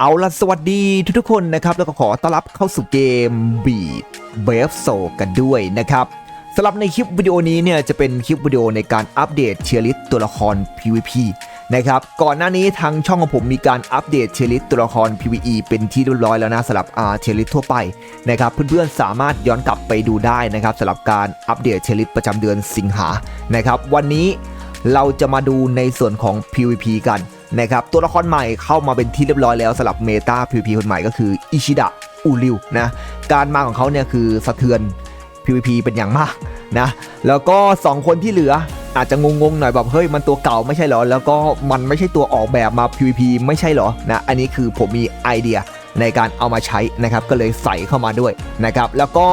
เอาละสวัสดีทุกๆคนนะครับ แล้วก็ขอต้อนรับเข้าสู่เกม Beat b a v e s o กันด้วยนะครับสำหรับในคลิปวิดีโอนี้เนี่ยจะเป็นคลิปวิดีโอในการอัปเดตเชียร์ลิสตัวละคร PVP นะครับก่อนหน้านี้ทางช่องของผมมีการอัปเดตเชียร์ลิสตัวละคร PVE เป็นที่เรียบร้อยแล้วนะสำหรับอาเชียร์ลิสทั่วไปนะครับเพื่อนๆสามารถย้อนกลับไปดูได้นะครับสำหรับการอัปเดตเชียร์ลิสประจำเดือนสิงหานะครับวันนี้เราจะมาดูในส่วนของ PVP กัน นะครับตัวละครใหม่เข้ามาเป็นที่เรียบร้อยแล้วสำหรับเมตา PVP คนใหม่ก็คืออิชิดะอูริวนะการมาของเขาเนี่ยคือสะเทือน PVP เป็นอย่างมากนะแล้วก็ 2 คนที่เหลืออาจจะงงๆหน่อยแบบเฮ้ยมันตัวเก่าไม่ใช่หรอ แล้วก็มันไม่ใช่ตัวออกแบบมา PVP ไม่ใช่หรอนะอันนี้คือผมมีไอเดียในการเอามาใช้นะครับก็เลยใส่เข้ามาด้วยนะครับแล้วก็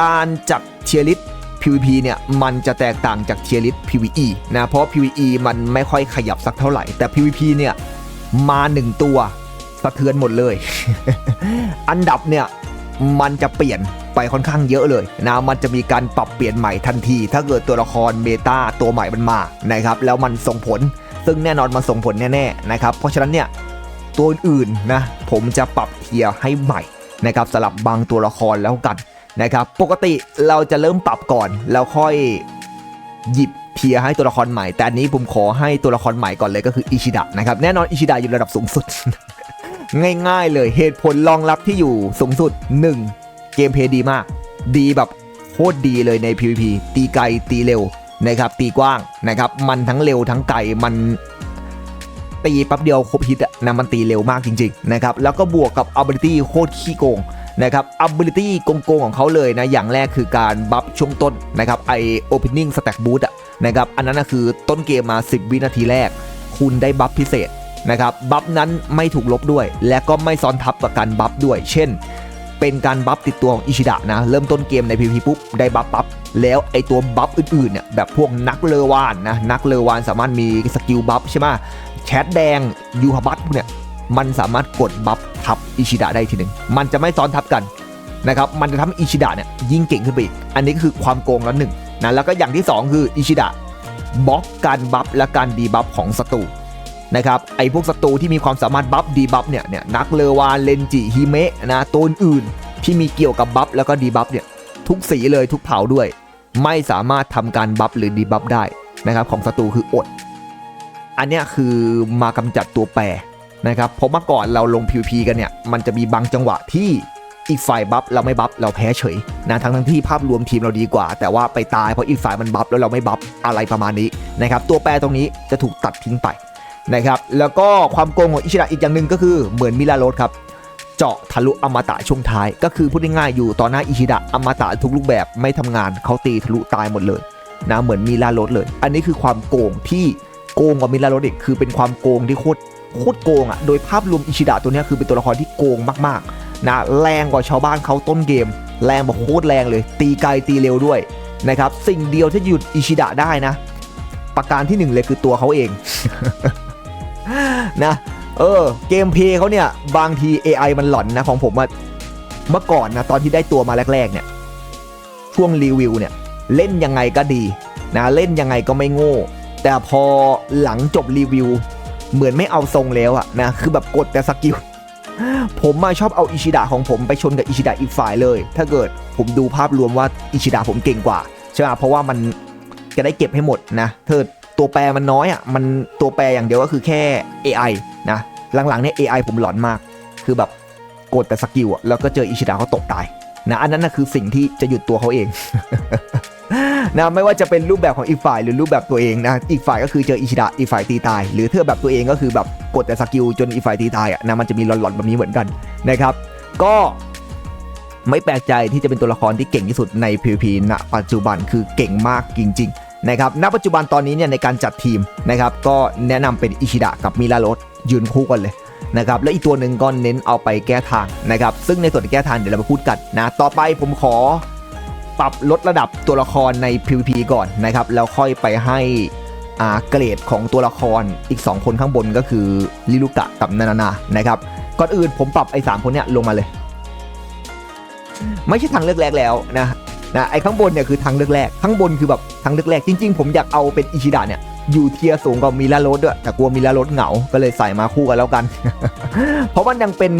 การจัดเทียริส PVP เนี่ยมันจะแตกต่างจากเทียริส PVE นะเพราะ PVE มันไม่ค่อยขยับสักเท่าไหร่ แต่ PVP เนี่ยมา1ตัวสะเทือนหมดเลย อันดับเนี่ยมันจะเปลี่ยนไปค่อนข้างเยอะเลยนะมันจะมีการปรับเปลี่ยนใหม่ทันที ถ้าเกิดตัวละครเมตาตัวใหม่มันมานะครับแล้วมันส่งผลซึ่งแน่นอนมันส่งผลแน่ๆนะครับเพราะฉะนั้นเนี่ยตัวอื่นนะผมจะปรับเทียร์ให้ใหม่นะครับสำหรับบางตัวละครแล้วกัน นะครับ ปกติเราจะเริ่มปรับก่อน แล้วค่อยหยิบเทียให้ตัวละครใหม่ แต่อันนี้ผมขอให้ตัวละครใหม่ก่อนเลยก็คืออิชิดะนะครับ แน่นอนอิชิดะอยู่ระดับสูงสุด ง่ายๆ เลยเหตุผลรองรับที่อยู่สูงสุด 1. เกมเพย์ดีมาก ดีแบบโคตรดีเลยใน PVP ตีไกลตีเร็วนะครับ ตีกว้างนะครับ มันทั้งเร็วทั้งไกลมันตีแป๊บเดียวครบฮิตนะมันตีเร็วมากจริง ๆ นะครับ แล้วก็บวกกับ ability โคตรขี้โกง นะครับ ability โกงๆของเขาเลยนะ อย่างแรกคือการบัฟช่วงต้นนะครับไอ opening stack boost อะนะครับอันนั้นนะคือต้นเกมมา 10 วินาทีแรก คุณได้บัฟพิเศษนะครับบัฟนั้นไม่ถูกลบด้วย และก็ไม่ซ้อนทับกับการบัฟด้วย เช่น เป็นการบัฟติดตัวของอิชิดะนะ เริ่มต้นเกมใน PVP ปุ๊บได้บัฟปั๊บแล้วไอตัวบัฟอื่นๆเนี่ยแบบพวกนักเลวานนะนักเลวานสามารถมีสกิลบัฟใช่ไหมแชทแดงยูฮาบัตพวกเนี่ย มันสามารถกดบัฟทับอิชิดะได้ทีหนึ่งมันจะไม่ซ้อนทับกันนะครับมันจะทำให้อิชิดะเนี่ยยิ่งเก่งขึ้นไปอีก อันนี้ก็คือความโกงแล้วหนึ่งนะแล้วก็อย่างที่ 2 คืออิชิดะบล็อกการบัฟและการดีบัฟของศัตรูนะครับไอ้พวกศัตรูที่มีความสามารถบัฟดีบัฟเนี่ยเนี่ยนักเลวานเลนจิฮิเมะนะตัวอื่นที่มีเกี่ยวกับบัฟแล้วก็ดีบัฟเนี่ยทุกสีเลยทุกเผ่าด้วย ไม่สามารถทำการบัฟหรือดีบัฟได้นะครับของศัตรูคืออด อันเนี้ยคือมากำจัดตัวแปร นะครับเพราะเมื่อก่อนเราลง PVP กันเนี่ย มันจะมีบางจังหวะที่อีกฝ่ายบัฟเราไม่บัฟเราแพ้เฉยนะทั้งทั้งที่ภาพรวมทีมเราดีกว่า แต่ว่าไปตายเพราะอีกฝ่ายมันบัฟแล้วเราไม่บัฟอะไรประมาณนี้นะครับตัวแปรตรงนี้จะถูกตัดทิ้งไปนะครับแล้วก็ความโกงของอิชิดะอีกอย่างหนึ่งก็คือเหมือนมิลาโรสครับเจาะทะลุอมตะช่วงท้าย ก็คือพูดง่ายๆอยู่ต่อหน้าอิชิดะอมตะทุกรูปแบบไม่ทำงานเขาตีทะลุตายหมดเลยนะเหมือนมิลาโรสเลย อันนี้คือความโกงที่โกงกว่ามิลาโรสอีกคือเป็นความโกงที่โคตร คตรโกงอะโดยภาพรวมอิชิดะตัวนี้คือเป็นตัวละครที่โกงมากๆนะแรงกว่าชาวบ้านเขาต้นเกม แรงแบบโคตรแรงเลย ตีไกลตีเร็วด้วยนะครับสิ่งเดียวที่หยุดอิชิดะได้นะ ประการที่หนึ่งเลยคือตัวเขาเองนะเออเกมเพลย์เขาเนี่ยบางที AI มันหลอนนะของผมอะเมื่อก่อนนะตอนที่ได้ตัวมาแรกๆเนี่ยช่วงรีวิวเนี่ยเล่นยังไงก็ดีนะเล่นยังไงก็ไม่โง่ แต่พอหลังจบรีวิว เหมือนไม่เอาทรงแล้วอะนะคือแบบกดแต่สกิลผมมาชอบเอาอิชิดะของผมไปชนกับอิชิดะอีกฝ่ายเลย ถ้าเกิดผมดูภาพรวมว่าอิชิดะผมเก่งกว่าใช่ไหมเพราะว่ามันจะได้เก็บให้หมดนะเธอตัวแปรมันน้อยอะมันตัวแปรอย่างเดียวก็คือแค่ AI นะหลังๆเนี่ย AI ผมหลอนมาก คือแบบกดแต่สกิลอะแล้วก็เจออิชิดะเขาตกตายนะอันนั้นนะคือสิ่งที่จะหยุดตัวเขาเอง นะไม่ว่าจะเป็นรูปแบบของอีกฝ่ายหรือรูปแบบตัวเองนะอีกฝ่ายก็คือเจออิชิดะอีกฝ่ายตีตาย หรือเธอแบบตัวเองก็คือแบบกดแต่สกิลจนอีกฝ่ายตีตายอะนะมันจะมีหลอนๆแบบนี้เหมือนกันนะครับ ก็ไม่แปลกใจที่จะเป็นตัวละครที่เก่งที่สุดใน PVP ณปัจจุบันคือเก่งมากจริง ๆ นะครับ ณ ปัจจุบันตอนนี้เนี่ยในการจัดทีมนะครับ ก็แนะนำเป็นอิชิดะกับมิราโรสยืนคู่กันเลยนะครับ และอีกตัวหนึ่งก็เน้นเอาไปแก้ทางนะครับ ซึ่งในส่วนแก้ทางเดี๋ยวเรามาพูดกันนะ ต่อไปผมขอ ปรับลดระดับตัวละครใน PVP ก่อนนะครับแล้วค่อยไปให้อาเกรดของตัวละครอีก 2 คนข้างบนก็คือลิลุกะกับนานานานะครับก่อนอื่นผมปรับไอ้สามคนเนี้ยลงมาเลย ไม่ใช่ทางเลือกแรกแล้วนะนะไอ้ข้างบนเนี่ยคือทางเลือกแรกข้างบนคือแบบทางเลือกแรกจริง ๆ ผมอยากเอาเป็นอิชิดะเนี่ยอยู่เทียสูงกว่ามิลาโรสด้วยแต่กลัวมิลาโรสเหงา ก็เลยใส่มาคู่กันแล้วกัน เพราะมันยังเป็น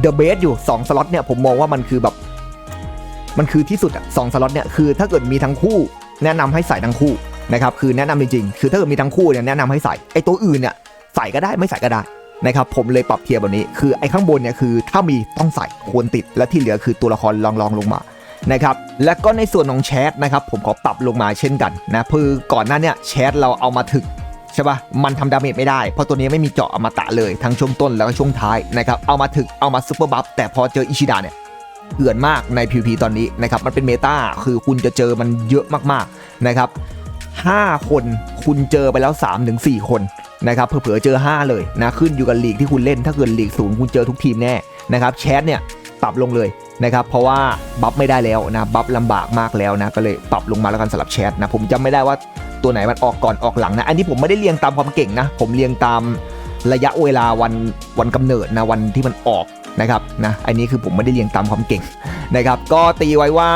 เดอะเบสอยู่ 2 สล็อตเนี่ยผมมองว่ามันคือแบบ มันคือที่สุดอะสองสล็อตเนี่ยคือถ้าเกิดมีทั้งคู่แนะนำให้ใส่ทั้งคู่นะครับคือแนะนำจริงๆคือถ้าเกิดมีทั้งคู่เนี่ยแนะนำให้ใส่ไอตัวอื่นเนี่ยใส่ก็ได้ไม่ใส่ก็ได้นะครับผมเลยปรับเทียร์แบบนี้ คือไอ้ข้างบนเนี่ยคือถ้ามีต้องใส่ควรติด และที่เหลือคือตัวละครลองลองลงมานะครับและก็ในส่วนของแชทนะครับผมขอปรับลงมาเช่นกันนะคือก่อนหน้าเนี่ยแชทเราเอามาถึกใช่ปะมันทำดาเมจไม่ได้ เพราะตัวนี้ไม่มีเจาะอมตะเลยทั้งช่วงต้นแล้วก็ช่วงท้ายนะครับเอามาถึกเอามาซุปเปอร์บัฟแต่พอเจออิชิดะเนี่ย เถื่อนมากใน PVP ตอนนี้นะครับมันเป็นเมตาคือคุณจะเจอมันเยอะมากๆนะครับ5คนคุณเจอไปแล้ว 3-4 คนนะครับเผื่อเจอ 5 เลยนะขึ้นอยู่กับลีกที่คุณเล่นถ้าเกิดลีกสูงคุณเจอทุกทีมแน่นะครับแชทเนี่ยปรับลงเลยนะครับเพราะว่าบัฟไม่ได้แล้วนะบัฟลำบากมากแล้วนะก็เลยปรับลงมาแล้วกันสำหรับแชทนะผมจำไม่ได้ว่าตัวไหนมันออกก่อนออกหลังนะอันนี้ผมไม่ได้เรียงตามความเก่งนะผมเรียงตามระยะเวลาวันวันกำเนิดนะวันที่มันออก นะครับนะอันนี้คือผมไม่ได้เรียงตามความเก่งนะครับก็ตีไว้ว่า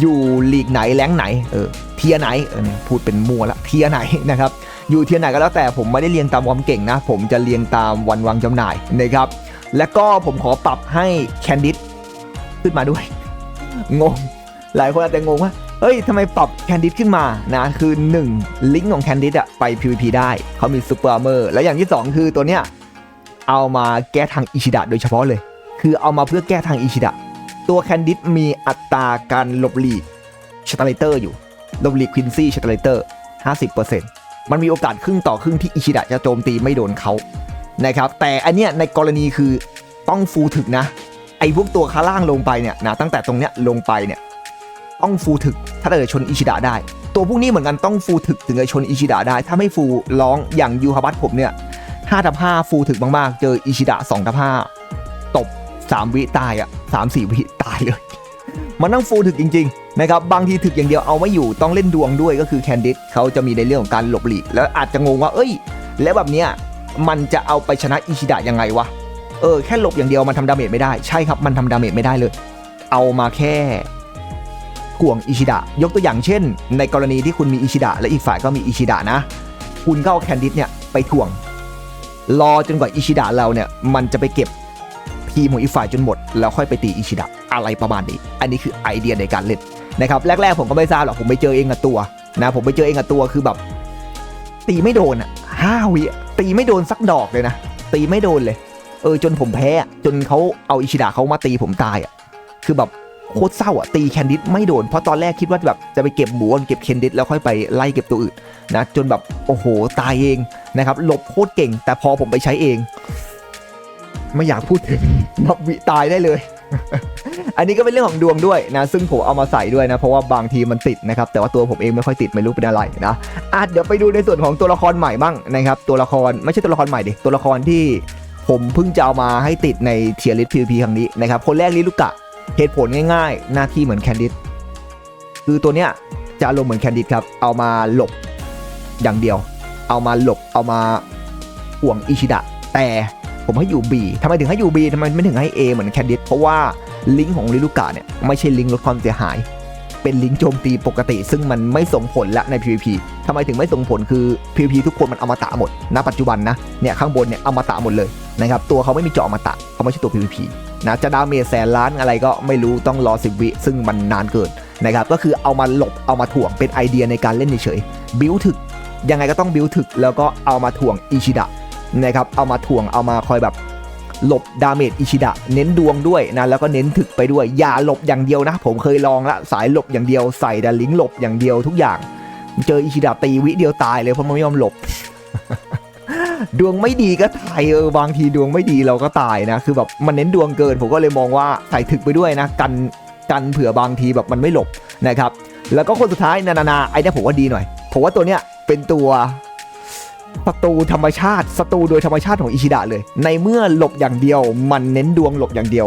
อยู่ลีกไหนแรงไหนเออเทียไหนเออพูดเป็นมัวละเทียไหนนะครับอยู่เทียไหนก็แล้วแต่ผมไม่ได้เรียงตามความเก่งนะ ผมจะเรียงตามวันวางจำหน่ายนะครับและก็ผมขอปรับให้แคนดิดขึ้นมาด้วยงงหลายคนอาจจะงงว่าเฮ้ยทำไมปรับแคนดิดขึ้นมานะคือ 1 ลิงก์ของแคนดิดอะไป PVP ได้เขามีซูเปอร์เมอร์และอย่างที่ 2 คือตัวเนี้ย เอามาแก้ทางอิชิดะโดยเฉพาะเลย คือเอามาเพื่อแก้ทางอิชิดะ ตัวแคนดิดมีอัตราการหลบหลีกชาตาเลเตอร์อยู่หลบหลีกควินซี่ชาตาเลเตอร์50%มันมีโอกาสครึ่งต่อครึ่งที่อิชิดะจะโจมตีไม่โดนเขานะครับแต่อันเนี้ยในกรณีคือต้องฟูลถึกนะ ไอ้พวกตัวข้างล่างลงไปเนี่ยนะตั้งแต่ตรงเนี้ยลงไปเนี่ยต้องฟูลถึกถ้าเกิดชนอิชิดะได้ ตัวพวกนี้เหมือนกันต้องฟูลถึกถึงจะชนอิชิดะได้ ถ้าไม่ฟูลร้องอย่างยูฮาบัตผมเนี่ย 5ทับ5ฟูลถึกมากๆ เจออิชิดะ2ทับ5ตบ 3 วิตายอะ3 4 วิตายเลย มันต้องฟูลถึกจริง ๆ นะครับ บางทีถึกอย่างเดียวเอาไม่อยู่ต้องเล่นดวงด้วยก็คือแคนดิดเขาจะมีในเรื่องของการหลบหลีก แล้วอาจจะงงว่า เอ้ย แล้วแบบเนี้ยมันจะเอาไปชนะอิชิดะยังไงวะเออแค่หลบอย่างเดียวมันทำดาเมจไม่ได้ใช่ครับมันทำดาเมจไม่ได้เลย เอามาแค่ถ่วงอิชิดะยกตัวอย่างเช่น ในกรณีที่คุณมีอิชิดะและอีกฝ่ายก็มีอิชิดะนะ คุณก็เอาแคนดิดเนี่ยไปถ่วง รอจนกว่าอิชิดะเราเนี่ยมันจะไปเก็บทีมของอีกฝ่ายจนหมด แล้วค่อยไปตีอิชิดะอะไรประมาณนี้ อันนี้คือไอเดียในการเล่นนะครับแรกๆผมก็ไม่ทราบหรอกผมไปเจอเองกับตัวนะผมไปเจอเองกับตัวคือแบบตีไม่โดนอะห้าวิตีไม่โดนสักดอกเลยนะ ตีไม่โดนเลย เออจนผมแพ้จนเขาเอาอิชิดะเขามาตีผมตายอะคือแบบ คตรเศร้าอะตีแคนดิดไม่โดน เพราะตอนแรกคิดว่าแบบจะไปเก็บหมูเก็บแคนดิดแล้วค่อยไปไล่เก็บตัวอื่นนะจนแบบโอ้โหตายเองนะครับหลบโคตรเก่ง แต่พอผมไปใช้เอง ไม่อยากพูดถึงนับวิตายได้เลย อันนี้ก็เป็นเรื่องของดวงด้วยนะ ซึ่งผมเอามาใส่ด้วยนะ เพราะว่าบางทีมันติดนะครับ แต่ว่าตัวผมเองไม่ค่อยติดไม่รู้เป็นอะไรนะอะเดี๋ยวไปดูในส่วนของตัวละครใหม่บ้างนะครับ ตัวละครไม่ใช่ตัวละครใหม่ดิตัวละครที่ผมเพิ่งจะเอามาให้ติดในเทียร์ลิส PVP ครั้งนี้นะครับ คนแรกลิลูกะ เหตุผลง่ายๆ หน้าที่เหมือนแคนดิดคือตัวเนี้ยจะอารมณ์เหมือนแคนดิดครับ เอามาหลบอย่างเดียว เอามาหลบเอามาห่วงอิชิดะ แต่ผมให้อยู่ B ทำไมถึงให้อยู่ B ทำไมไม่ถึงให้ A เหมือนแคนดิดเพราะว่าลิงก์ของลิลูกะเนี่ยไม่ใช่ลิงก์ลดความเสียหาย เป็นลิงก์โจมตีปกติ ซึ่งมันไม่ส่งผลละใน PVP ทำไมถึงไม่ส่งผลคือ PVP ทุกคนมันอมตะหมดณปัจจุบันนะเนี่ยข้างบนเนี่ยอมตะหมดเลยนะครับตัวเขาไม่มีเจาะอมตะเขาไม่ใช่ตัว PVP นะจะดาเมจแสนล้านอะไรก็ไม่รู้ต้องรอ 10 วิซึ่งมันนานเกินนะครับก็คือเอามาหลบเอามาถ่วงเป็นไอเดียในการเล่นเฉยๆบิวถึกยังไงก็ต้องบิวถึกแล้วก็เอามาถ่วงอิชิดะนะครับเอามาถ่วงเอามาคอยแบบหลบดาเมจอิชิดะเน้นดวงด้วยนะแล้วก็เน้นถึกไปด้วย อย่าหลบอย่างเดียวนะ ผมเคยลองละสายหลบอย่างเดียวใส่แต่ลิงหลบอย่างเดียวทุกอย่าง เจออิชิดะตีวิเดียวตายเลยเพราะมันไม่ยอมหลบ ดวงไม่ดีก็ตายเออบางทีดวงไม่ดีเราก็ตายนะ คือแบบมันเน้นดวงเกิน ผมก็เลยมองว่าใส่ถึกไปด้วยนะกันกันเผื่อบางทีแบบมันไม่หลบนะครับ แล้วก็คนสุดท้ายนานานาไอ้นี่ผมว่าดีหน่อยผมว่าตัวเนี้ยเป็นตัวศัตรูธรรมชาติศัตรูโดยธรรมชาติของอิชิดะเลย ในเมื่อหลบอย่างเดียว มันเน้นดวงหลบอย่างเดียว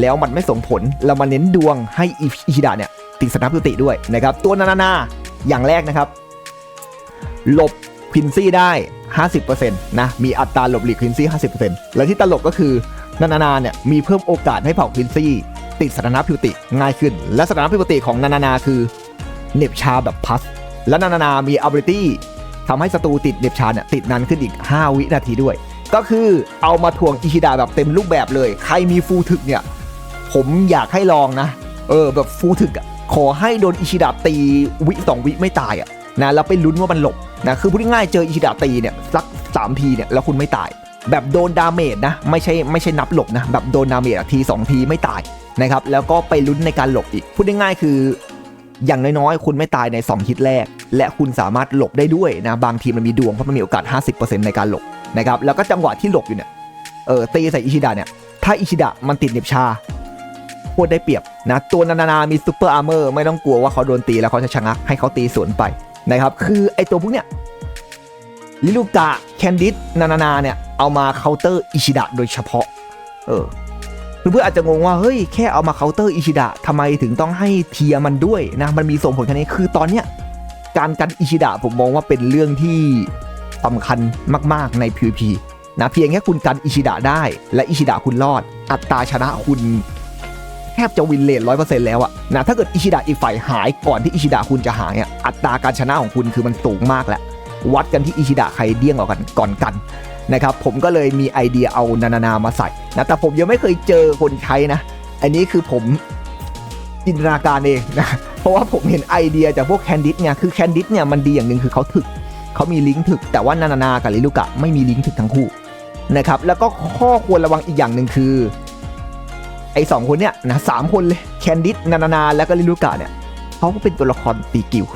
แล้วมันไม่ส่งผลเรามาเน้นดวงให้อิชิดะเนี่ยติดสนับสติด้วยนะครับ ตัวนานานาอย่างแรกนะครับ หลบควินซี่ได้ 50%นะ มีอัตราหลบหลีกควินซี่ 50%และที่ตลกก็คือนานานาเนี่ยมีเพิ่มโอกาสให้เผ่าควินซี่ ติดสถานะพิวติง่ายขึ้น และสถานะพิวติของนานานาคือเน็บชาแบบพัส และนานานามี ability ททำให้ศัตรูติดเด็บชาเนี่ยติดนานขึ้นอีก 5 วินาทีด้วย ก็คือเอามาถ่วงอิชิดะแบบเต็มรูปแบบเลย ใครมีฟูถึกเนี่ย ผมอยากให้ลองนะ เออแบบฟูถึกอะขอให้โดนอิชิดะตีวิสองวิไม่ตายอะนะแล้วไปลุ้นว่ามันหลบ นะคือพูดง่ายๆเจออิชิดะตีเนี่ยสักสามทีเนี่ยแล้วคุณไม่ตาย แบบโดนดาเมจนะไม่ใช่ไม่ใช่นับหลบนะแบบโดนดาเมจทีสองทีไม่ตายนะครับแล้วก็ไปลุ้นในการหลบอีก พูดง่ายๆคือ อย่างน้อยๆ คุณไม่ตายใน 2 ฮิตแรก และคุณสามารถหลบได้ด้วยนะบางทีมันมีดวงเพราะมันมีโอกาส 50%ในการหลบนะครับแล้วก็จังหวะที่หลบอยู่เนี่ยเออตีใส่อิชิดะเนี่ยถ้าอิชิดะมันติดเน็บชาโคตรได้เปรียบนะตัวนานานามีซูเปอร์อาร์เมอร์ไม่ต้องกลัวว่าเขาโดนตีแล้วเขาจะชะงักให้เขาตีสวนไป นะครับคือไอตัวพวกเนี้ยลิลูกะแคนดิสนานานาเนี่ยเอามาเคาน์เตอร์อิชิดะโดยเฉพาะเออเพื่อนๆอาจจะงงว่าเฮ้ยแค่เอามาเคาน์เตอร์อิชิดะทำไมถึงต้องให้เทียมันด้วยนะมันมีส่งผลแค่นี้คือตอนเนี้ยการกันอิชิดะผมมองว่าเป็นเรื่องที่สำคัญมากๆใน PVP นะเพียงแค่คุณกันอิชิดะได้ และอิชิดะคุณรอด อัตราชนะคุณ บจะวินเลทร้อยเปอร์เซ็นต์แล้วอะนะถ้าเกิดอิชิดะอีกฝ่ายหายก่อนที่อิชิดะคุณจะหายอะอัตราการชนะของคุณคือมันสูงมากและวัดกันที่อิชิดะใครเดี้ยงกว่ากันก่อนกันนะครับผมก็เลยมีไอเดียเอานานานามาใส่นะแต่ผมยังไม่เคยเจอคนใช้นะ อันนี้คือผมจินตนาการเองนะเพราะว่าผมเห็นไอเดียจากพวกแคนดิดเนี่ยคือแคนดิดเนี่ยมันดีอย่างหนึ่งคือเขาถึกเขามีลิงก์ถึก แต่ว่านานานากับลิลูกะไม่มีลิงก์ถึกทั้งคู่นะครับแล้วก็ข้อควรระวังอีกอย่างหนึ่งคือ ไอ้สองคนเนี่ยนะสามคนเลยแคนดิดนานานาแล้วก็ลิลูกะเนี่ยเขาก็เป็นตัวละครตีกิว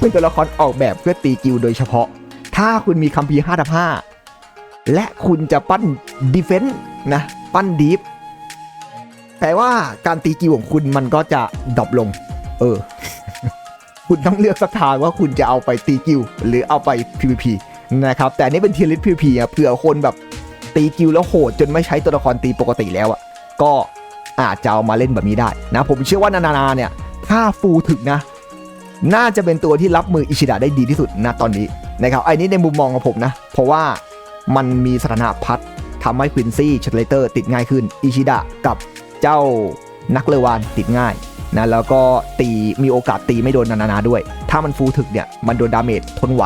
เป็นตัวละครออกแบบเพื่อตีกิวโดยเฉพาะ ถ้าคุณมีคัมภีร์5ทับ5และคุณจะปั้นดีเฟนต์นะปั้นดีฟแต่ว่าการตีกิวของคุณมันก็จะดรอปลง เออ คุณต้องเลือกสักทางว่าคุณจะเอาไปตีกิวหรือเอาไป PVP นะครับแต่นนี้เป็นเทียร์ลิส PVP อะเผื่อคนแบบตีกิวแล้วโหดจนไม่ใช้ตัวละครตีปกติแล้วอะ ก็อาจจะเอามาเล่นแบบนี้ได้นะผมเชื่อว่านานานาเนี่ยถ้าฟูถึกนะ น่าจะเป็นตัวที่รับมืออิชิดะได้ดีที่สุดณตอนนี้นะครับไอ้นี้ในมุมมองของผมนะ เพราะว่ามันมีสถานะพัดทำให้ควินซี่ชัตเลเตอร์ติดง่ายขึ้นอิชิดะกับเจ้านักเลวานติดง่ายนะแล้วก็ตีมีโอกาสตีไม่โดนนานานาด้วย ถ้ามันฟูถึกเนี่ยมันโดนดาเมจทนไหว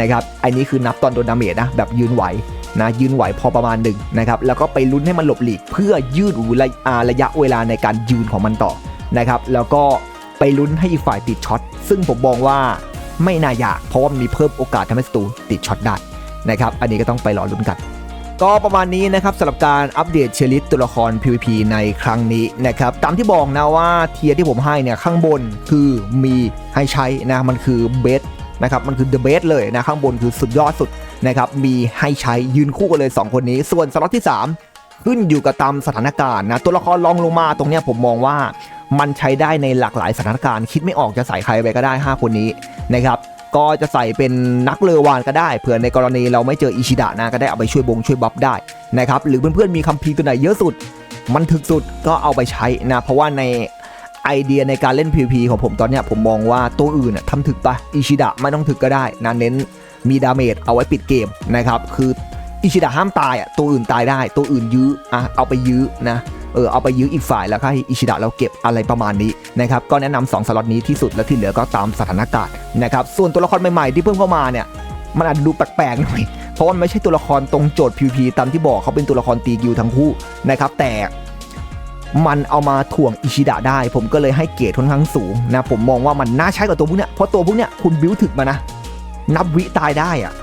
นะครับไอ้นี้คือนับตอนโดนดาเมจนะแบบยืนไหว นะยืนไหวพอประมาณหนึ่งนะครับแล้วก็ไปลุ้นให้มันหลบหลีก เพื่อยืดระยะระยะเวลาในการยืนของมันต่อนะครับแล้วก็ไปลุ้นให้อีกฝ่ายติดช็อตซึ่งผมมองว่าไม่น่ายาก เพราะว่ามีเพิ่มโอกาสทำให้ศัตรูติดช็อตได้นะครับอันนี้ก็ต้องไปรอลุ้นกันก็ประมาณนี้นะครับสำหรับการอัปเดตเชลิสตัวละคร PVP ในครั้งนี้นะครับตามที่บอกนะว่าเทียที่ผมให้เนี่ยข้างบนคือมีให้ใช้นะมันคือเบสนะครับมันคือ the best เลยนะข้างบนคือสุดยอดสุด นะครับมีให้ใช้ยืนคู่กันเลย 2 คนนี้ ส่วนสล็อตที่ 3 ขึ้นอยู่กับตามสถานการณ์นะตัวละครรองลงมาตรงเนี้ยผมมองว่ามันใช้ได้ในหลากหลายสถานการณ์ คิดไม่ออกจะใส่ใครไปก็ได้ 5 คนนี้นะครับก็จะใส่เป็นนักเลวานก็ได้เผื่อในกรณีเราไม่เจออิชิดะนะก็ได้เอาไปช่วยบงช่วยบัฟได้นะครับหรือเพื่อนๆมีคัมภีร์ตัวไหนเยอะสุด มันถึกสุดก็เอาไปใช้นะเพราะว่าในไอเดียในการเล่น PVP ของผมตอนเนี้ยผมมองว่าตัวอื่นทำถึกปะอิชิดะไม่ต้องถึกก็ได้นะเน้น มีดาเมจเอาไว้ปิดเกมนะครับคืออิชิดะห้ามตายอะตัวอื่นตายได้ ตัวอื่นยื้ออะเอาไปยื้อนะเออเอาไปยื้ออีกฝ่ายแล้วก็ให้อิชิดะเราเก็บอะไรประมาณนี้นะครับก็แนะนำสองสล็อตนี้ที่สุดแล้วที่เหลือก็ตามสถานการณ์นะครับส่วนตัวละครใหม่ๆที่เพิ่มเข้ามาเนี่ยมันอาจดูแปลกๆหน่อยเพราะมันไม่ใช่ตัวละครตรงโจทย์ PVP ตามที่บอกเขาเป็นตัวละครตีกิวทั้งคู่นะครับแต่มันเอามาถ่วงอิชิดะได้ ผมก็เลยให้เกรดค่อนข้างสูงนะผมมองว่ามันน่าใช้กับตัวพวกเนี้ยเพราะตัวพวกเนี้ยคุณบิวถึกมานะ นับวิตายได้อะ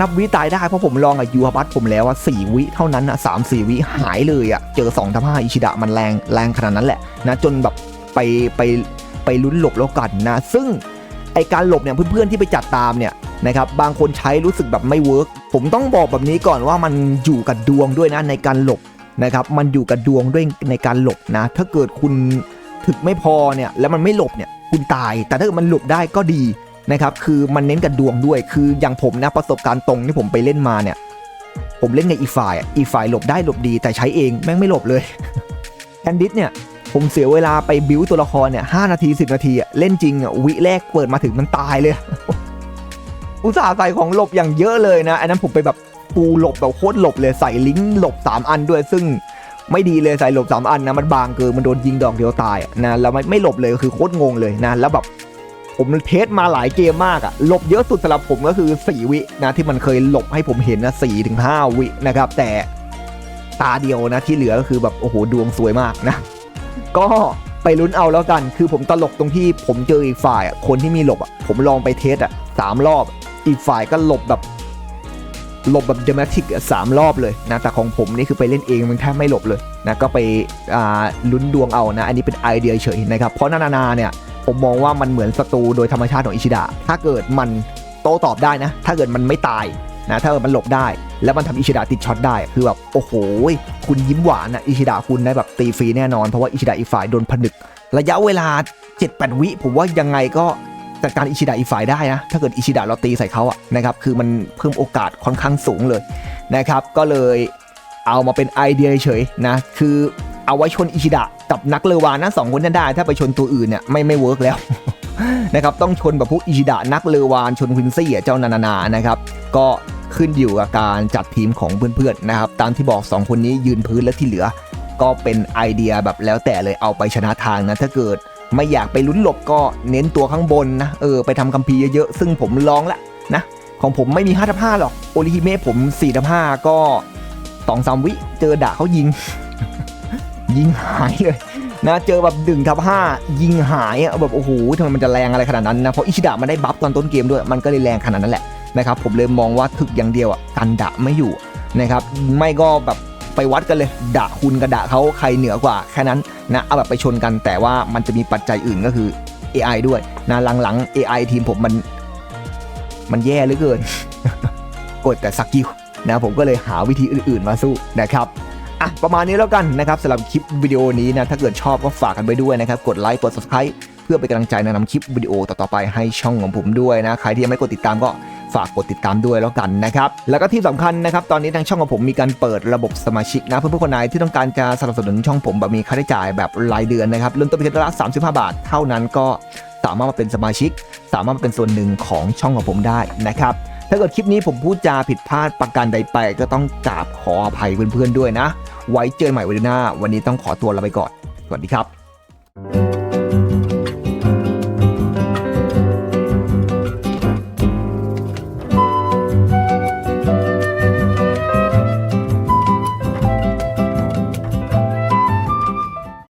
นับวิตายได้เพราะผมลองกับยูฮาบัตผมแล้วว่าสี่วิเท่านั้นอะสามสี่วิหายเลยอะเจอสองทับห้าอิชิดะมันแรงแรงขนาดนั้นแหละนะจนแบบไปไปไปลุ้นหลบแล้วกันนะ ซึ่งไอการหลบเนี่ยเพื่อนๆที่ไปจัดตามเนี่ยนะครับบางคนใช้รู้สึกแบบไม่เวิร์กผมต้องบอกแบบนี้ก่อนว่ามันอยู่กับดวงด้วยนะในการหลบนะครับมันอยู่กับดวงด้วยในการหลบนะ ถ้าเกิดคุณถึกไม่พอเนี่ยแล้วมันไม่หลบเนี่ยคุณตาย แต่ถ้าเกิดมันหลบได้ก็ดี นะครับคือมันเน้นกับดวงด้วย คืออย่างผมนะประสบการณ์ตรงที่ผมไปเล่นมาเนี่ย ผมเล่นกับอีฝ่ายอีฝ่ายหลบได้หลบดีแต่ใช้เองแม่งไม่หลบเลยแคนดิสเนี่ยผมเสียเวลาไปบิวตัวละครเนี่ยหนาที10นาทีเล่นจริงอะวิแรกเปิดมาถึงมันตายเลย อุตส่าห์ใส่ของหลบอย่างเยอะเลยนะอันนั้นผมไปแบบปูหลบแบบโคตรหลบเลยใส่ลิงก์หลบ 3 อันด้วย ซึ่งไม่ดีเลยใส่หลบ 3 อันนะมันบางเกินมันโดนยิงดอกเดียวตายนะแล้วไม่ไม่หลบเลยคือโคตรงงเลยนะแล้วแบบ ผมเทสมาหลายเกมมากอะหลบเยอะสุดสำหรับผมก็คือ 4 วินะที่มันเคยหลบให้ผมเห็นนะ4ถึง5วินะครับ แต่ตาเดียวนะที่เหลือก็คือแบบโอ้โหดวงสวยมากนะ ก็ไปลุ้นเอาแล้วกัน คือผมตลกตรงที่ผมเจออีกฝ่ายคนที่มีหลบอะผมลองไปเทสอะสามรอบ อีกฝ่ายก็หลบแบบหลบแบบเดม a ติกสามรอบเลยนะแต่ของผมนี่คือไปเล่นเองมันแทบไม่หลบเลยนะก็ไปลุ้นดวงเอานะ อันนี้เป็นไอเดียเฉยนะครับ เพราะนานาเนี่ย ผมมองว่ามันเหมือนศัตรูโดยธรรมชาติของอิชิดะถ้าเกิดมันโต้ตอบได้นะ ถ้าเกิดมันไม่ตายนะถ้าเกิดมันหลบได้ แล้วมันทำอิชิดะติดช็อตได้ คือแบบโอ้โห คุณยิ้มหวานอะอิชิดะคุณได้แบบตีฟรีแน่นอน เพราะว่าอิชิดะอีกฝ่ายโดนผนึก ระยะเวลา 7-8 วิผมว่ายังไงก็จัดการอิชิดะอีกฝ่ายได้นะ ถ้าเกิดอิชิดะเราตีใส่เขาอะนะครับ คือมันเพิ่มโอกาสค่อนข้างสูงเลยนะครับ ก็เลยเอามาเป็นไอเดียเฉยนะ คือ เอาไว้ชนอิชิดะกับนักเลวานนะสองคนนั้นได้ ถ้าไปชนตัวอื่นเนี่ยไม่ไม่เวิร์กแล้วนะครับต้องชนแบบพวกอิชิดะนักเลวานชนควินซี่อะเจ้านานานานะครับก็ขึ้นอยู่กับการจัดทีมของเพื่อนๆนะครับตามที่บอก 2 คนนี้ยืนพื้นและที่เหลือ ก็เป็นไอเดียแบบแล้วแต่เลยเอาไปชนะทางนะถ้าเกิดไม่อยากไปลุ้นหลบก็เน้นตัวข้างบนนะเออไปทำคัมภีร์เยอะๆซึ่งผมลองละนะของผมไม่มี5ทับ5หรอกโอริฮิเมะผม4ทับ5ก็2 3วิเจอด่าเขายิง ยิงหายเลยนะเจอแบบดึงทับ5ยิงหายอะแบบโอ้โหทำไมมันจะแรงอะไรขนาดนั้นนะเพราะอิชิดะมันได้บัฟตอนต้นเกมด้วยมันก็เลยแรงขนาดนั้นแหละนะครับผมเลยมองว่าถึกอย่างเดียวอะกันดะไม่อยู่นะครับไม่ก็แบบไปวัดกันเลยดะคุณกับดะเขาใครเหนือกว่าแค่นั้นนะเอาแบบไปชนกันแต่ว่ามันจะมีปัจจัยอื่นก็คือ AI ด้วยนะหลังๆ AI ทีมผมมันมันแย่เหลือเกินกดแต่สกิลนะผมก็เลยหาวิธีอื่นๆมาสู้นะครับ อะประมาณนี้แล้วกันนะครับสำหรับคลิปวิดีโอนี้นะถ้าเกิดชอบก็ฝากกันไปด้วยนะครับกดไลค์กด subscribe เพื่อเป็นกำลังใจในนำคลิปวิดีโอต่อๆไปให้ช่องของผมด้วยนะใครที่ยังไม่กดติดตามก็ฝากกดติดตามด้วยแล้วกันนะครับ แล้วก็ที่สำคัญนะครับ ตอนนี้ทางช่องของผมมีการเปิดระบบสมาชิกนะ เพื่อนๆคนไหนที่ต้องการจะสนับสนุนช่องผมแบบมีค่าใช้จ่ายแบบรายเดือนนะครับ เริ่มต้นเพียงละ35 บาท เท่านั้นก็สามารถมาเป็นสมาชิก สามารถมาเป็นส่วนหนึ่งของช่องของผมได้นะครับ ถ้าเกิดคลิปนี้ผมพูดจาผิดพลาดประการใดไปก็ต้องกราบขออภัยเพื่อนๆด้วยนะ ไว้เจอกันใหม่วันหน้า วันนี้ต้องขอตัวลาไปก่อน สวัสดีครับ